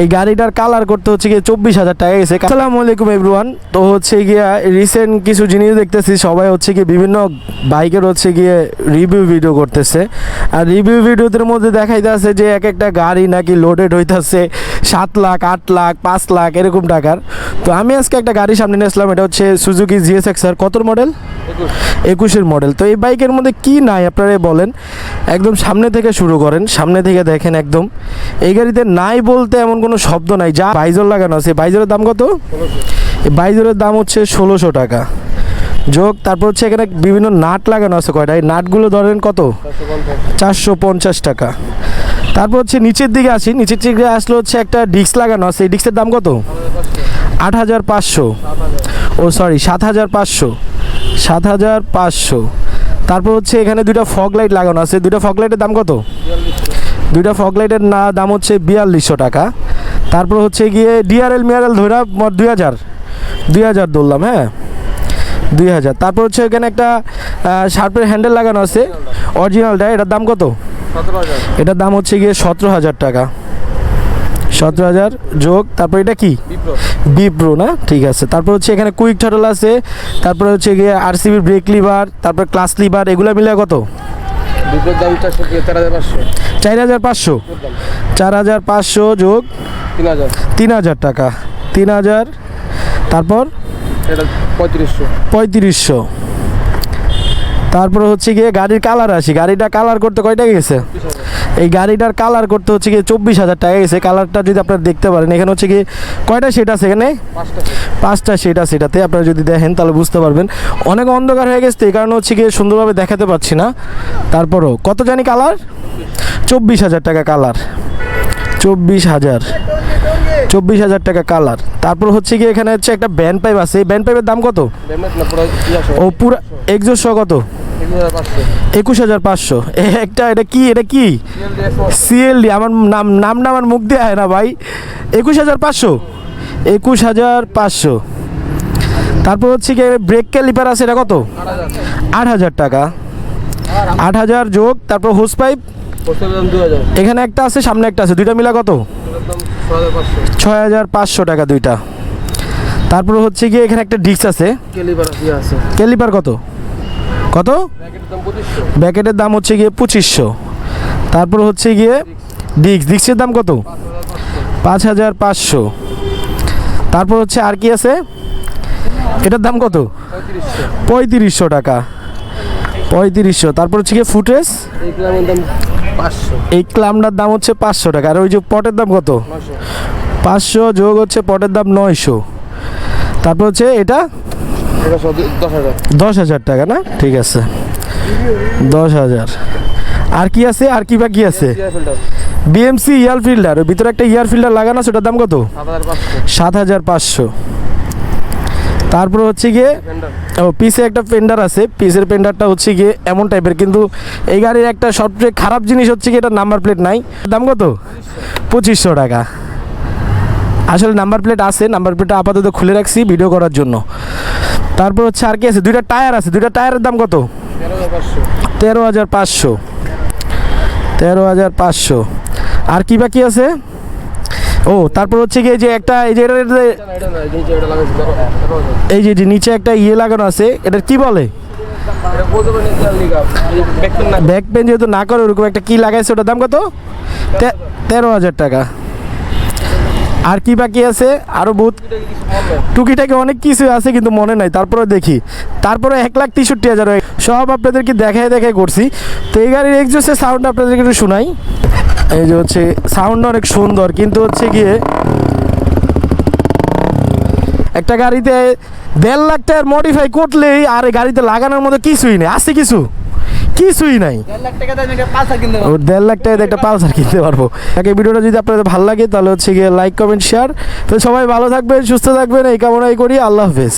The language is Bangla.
এই গাড়িটার কালার করতে হচ্ছে গিয়ে চব্বিশ হাজার টাকা গেছে আসসালামু আলাইকুম এভরিওয়ান তো হচ্ছে গিয়ে রিসেন্ট কিছু জিনিস দেখতেছি, সবাই হচ্ছে গিয়ে বিভিন্ন বাইকের হচ্ছে গিয়ে রিভিউ ভিডিও করতেছে। আর রিভিউ ভিডিওদের মধ্যে দেখাইতে আছে যে এক একটা গাড়ি নাকি লোডেড হইতাছে, সাত লাখ, আট লাখ, পাঁচ লাখ, এরকম টাকার। তো আমি আজকে একটা গাড়ি সামনে নিয়ে আসলাম, এটা হচ্ছে সুজুকি জিএসএক্স আর কত মডেল একুশের মডেল তো এই বাইকের মধ্যে কি নাই আপনারা বলেন? একদম সামনে থেকে শুরু করেন, সামনে থেকে দেখেন একদম। এই গাড়িতে নাই বলতে এমন কোনো শব্দ নাই। যা বাইজর লাগানো আছে। বাইজরের দাম কত? এই বাইজরের দাম হচ্ছে ষোলোশো টাকা। যোগ, তারপর হচ্ছে এখানে বিভিন্ন নাট লাগানো আছে কয়টা? এই নাটগুলো ধরেন কত? চারশো পঞ্চাশ টাকা। তারপর হচ্ছে নিচের দিকে আসি। নিচের দিকে আসলে হচ্ছে একটা ডিস্ক লাগানো আছে। এই ডিস্কের দাম কত? আট হাজার পাঁচশো। ও সরি সাত হাজার পাঁচশো। সাত হাজার পাঁচশো। তারপর হচ্ছে এখানে দুইটা ফগ লাইট লাগানো আছে। দুইটা ফগ লাইটের দাম কত? দুইটা ফগ লাইটের না দাম হচ্ছে বিয়াল্লিশশো টাকা। তারপর হচ্ছে গিয়ে ডিআরএল মিআরএল ধরা দুই হাজার। দুই হাজার ধরলাম হ্যাঁ? দুই হাজার। তারপর হচ্ছে এখানে একটা শার্পের হ্যান্ডেল লাগানো আছে। অরিজিনালটা এটার দাম কত? এটার দাম হচ্ছে গিয়ে সতেরো হাজার টাকা। সতেরো হাজার যোগ তারপর এটা কি? বিপ্রো। না? ঠিক আছে। তারপর হচ্ছে এখানে কুইক টটল আছে। তারপরে হচ্ছে গিয়ে আরসিবির ব্রেক লিভার তারপর ক্লাস লিভার এগুলো মিলে কত? চার হাজার পাঁচশো। চার হাজার পাঁচশো। যোগ তিন হাজার। টাকা। তিন হাজার তারপর? পঁয়ত্রিশশো। পঁয়ত্রিশশো। তারপর হচ্ছে গিয়ে গাড়ির কালার আসি। গাড়িটা কালার করতে কয় টাকা গেছে? এই গাড়িটার কালার করতে হচ্ছে গিয়ে চব্বিশ হাজার টাকা। গেছে কালারটা যদি আপনারা দেখতে পারেন এখানে হচ্ছে গিয়ে কয়টা সেট আছে এখানে? পাঁচটা সেট আছে এটাতে। আপনারা যদি দেখেন তাহলে বুঝতে পারবেন। অনেক অন্ধকার হয়ে গেছে এই কারণে হচ্ছে গিয়ে সুন্দরভাবে দেখাতে পারছি না। তারপরও কত জানি কালার চব্বিশ হাজার টাকা কালার চব্বিশ হাজার। চব্বিশ হাজার টাকা কালার তারপর হচ্ছে গিয়ে এখানে হচ্ছে একটা ব্যান্ড পাইপ আছে। এই ব্যান্ড পাইপের দাম কত? ও পুরো একজোশো কত? একুশ হাজার পাঁচশো। একটা এটা কি এটা কি? সিএলডি আমার নাম নামটা আমার মুখ দিয়ে হয় না ভাই। একুশ হাজার পাঁচশো। একুশ হাজার পাঁচশো। তারপর হচ্ছে কি ব্রেক ক্যালিপার আছে এটা কত? আট হাজার টাকা। আট হাজার যোগ তারপর হোস পাইপ এখানে একটা আছে সামনে একটা আছে দুইটা মিলা কত? ছয় হাজার পাঁচশো টাকা দুইটা। তারপর হচ্ছে গিয়ে এখানে একটা ডিস্ক আছে। কেলিবার ইয়ে আছে। ক্যালিপার কত? কত? ব্যাকেটের দাম হচ্ছে গিয়ে পঁচিশশো। তারপর হচ্ছে গিয়ে ডিক্স ডিক্সের দাম কত? পাঁচ হাজার পাঁচশো। তারপর হচ্ছে আর কি আছে? এটার দাম কত? পঁয়ত্রিশশো টাকা। পঁয়ত্রিশশো। তারপর হচ্ছে গিয়ে ফুটেস এই ক্লামটার দাম হচ্ছে পাঁচশো টাকা। আর ওই যে পটের দাম কত? পাঁচশো যোগ হচ্ছে পটের দাম নয়শো। তারপর হচ্ছে এটা? দশ হাজার। টাকা না? ঠিক আছে। দশ হাজার। আর কি আছে? আর কি বাকি আছে? বিএমসি ইয়ার ফিল্টার ওর ভিতরে একটা ইয়ার ফিল্টার লাগানো আছে ওটার দাম কত? সাত হাজার পাঁচশো। সাত তারপর হচ্ছে গিয়ে ও পিসে একটা পেন্ডার আছে। পিসের পেন্ডারটা হচ্ছে গিয়ে এমন টাইপের কিন্তু এই গাড়ির একটা সবচেয়ে খারাপ জিনিস হচ্ছে কি এটা নাম্বার প্লেট নাই। দাম কত? পঁচিশশো টাকা। আসলে নাম্বার প্লেট আছে নাম্বার প্লেটটা আপাতত খুলে রাখছি ভিডিও করার জন্য। তারপর হচ্ছে আর কি আছে? দুইটা টায়ার আছে। দুইটা টায়ারের দাম কত? তেরো হাজার পাঁচশো। তেরো হাজার পাঁচশো। আর কি বাকি আছে? ও তারপর হচ্ছে কি যে একটা এই যে এটা এটা এই যে এটা নিচে একটা ইয়ে লাগানো আছে এটার কি বলে? এটা ব্যাক পেন যেহেতু না করে ওরকম একটা কি লাগাইছে ওটার দাম কত? তেরো হাজার টাকা। আর কি বাকি আছে? আরও বহুত টুকিটাকি অনেক কিছু আছে কিন্তু মনে নাই। তারপরে দেখি। তারপরে এক লাখ তেষট্টি হাজার সব আপনাদেরকে দেখায় দেখায় করছি। তো এই গাড়ির এক্সজোসের সাউন্ড আপনাদেরকে একটু শোনাই। এই যে হচ্ছে সাউন্ড অনেক সুন্দর, কিন্তু হচ্ছে গিয়ে একটা গাড়িতে দেড় লাখ টাকার মডিফাই করলেই আর গাড়িতে লাগানোর মতো কিছুই নেই। আছে কিছু? কিছুই নাই। দেড় লাখ টাকা একটা পালসার কিনতে পারব। তাকে ভিডিওটা যদি আপনাদের ভালো লাগে তাহলে হচ্ছে গিয়ে লাইক কমেন্ট শেয়ার তো সবাই ভালো থাকবেন সুস্থ থাকবেন এই কামনাই করি। আল্লাহ হাফেজ।